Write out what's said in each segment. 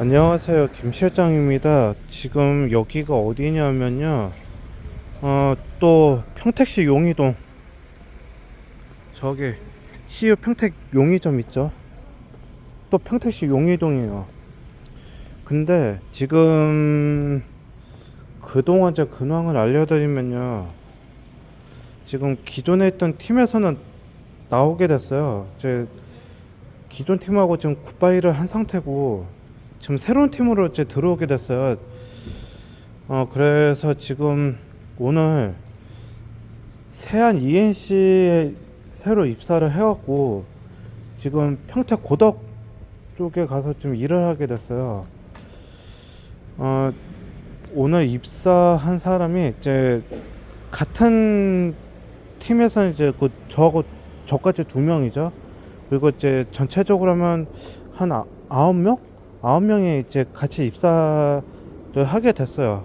안녕하세요. 김 실장입니다. 지금 여기가 어디냐면요. 어, 또 평택시 용의동. 저기 CU 평택 용의점 있죠? 또 평택시 용의동이에요. 근데 지금 그동안 제 근황을 알려드리면요. 지금 기존에 있던 팀에서는 나오게 됐어요. 제 기존 팀하고 지금 굿바이를 한 상태고 지금 새로운 팀으로 이제 들어오게 됐어요. 어 그래서 지금 오늘 세안 ENC에 새로 입사를 해갖고 지금 평택 고덕 쪽에 가서 좀 일을 하게 됐어요. 어 오늘 입사한 사람이 이제 같은 팀에서 이제 그 저하고 저까지 두 명이죠. 그리고 이제 전체적으로 하면 한 아, 아홉 명? 아홉 명이 이제 같이 입사를 하게 됐어요.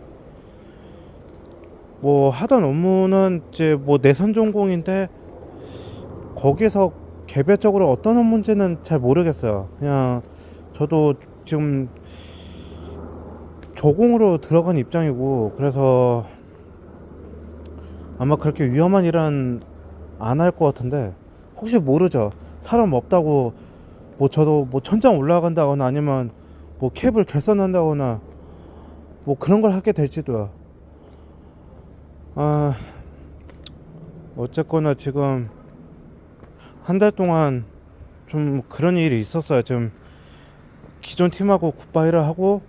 뭐 하던 업무는 이제 뭐 내선 전공인데 거기서 개별적으로 어떤 업무인지는 잘 모르겠어요. 그냥 저도 지금 조공으로 들어간 입장이고 그래서 아마 그렇게 위험한 일은 안 할 것 같은데 혹시 모르죠. 사람 없다고 뭐 저도 뭐 천장 올라간다거나 아니면 뭐 캡을 결선한다거나 뭐 그런 걸 하게 될지도요. 아 어쨌거나 지금 한 달 동안 좀 그런 일이 있었어요. 지금 기존 팀하고 굿바이를 하고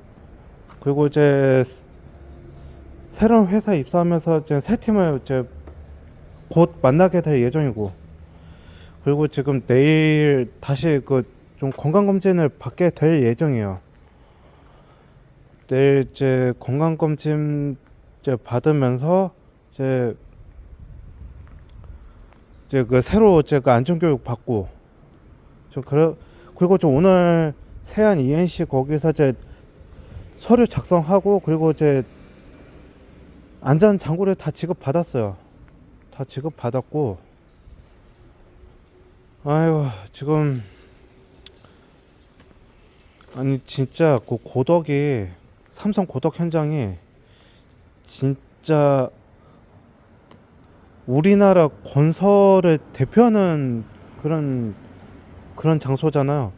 그리고 이제 새로운 회사 에 입사하면서 이제 새 팀을 이제 곧 만나게 될 예정이고 그리고 지금 내일 다시 그 좀 건강 검진을 받게 될 예정이에요. 내일 이제 건강 검진 이제 받으면서 이제 이제 그 새로 이제 그 안전 교육 받고 저 그래 그리고 저 오늘 세안 ENC 거기서 이제 서류 작성하고 그리고 이제 안전 장구를 다 지급 받았어요. 다 지급 받았고 아유 지금 아니 진짜 그 고덕이 삼성 고덕 현장이 진짜 우리나라 건설을 대표하는 그런 그런 장소잖아요.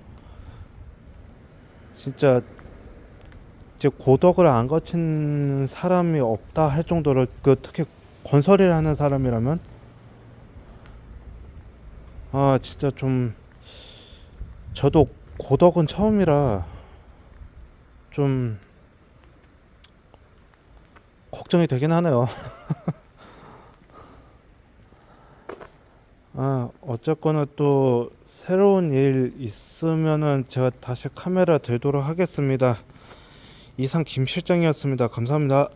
진짜 이제 고덕을 안 거친 사람이 없다 할 정도로 그 특히 건설을 하는 사람이라면 아 진짜 좀 저도 고덕은 처음이라 좀 걱정이 되긴 하네요. 아 어쨌거나 또 새로운 일 있으면은 제가 다시 카메라 들도록 하겠습니다. 이상 김 실장이었습니다. 감사합니다.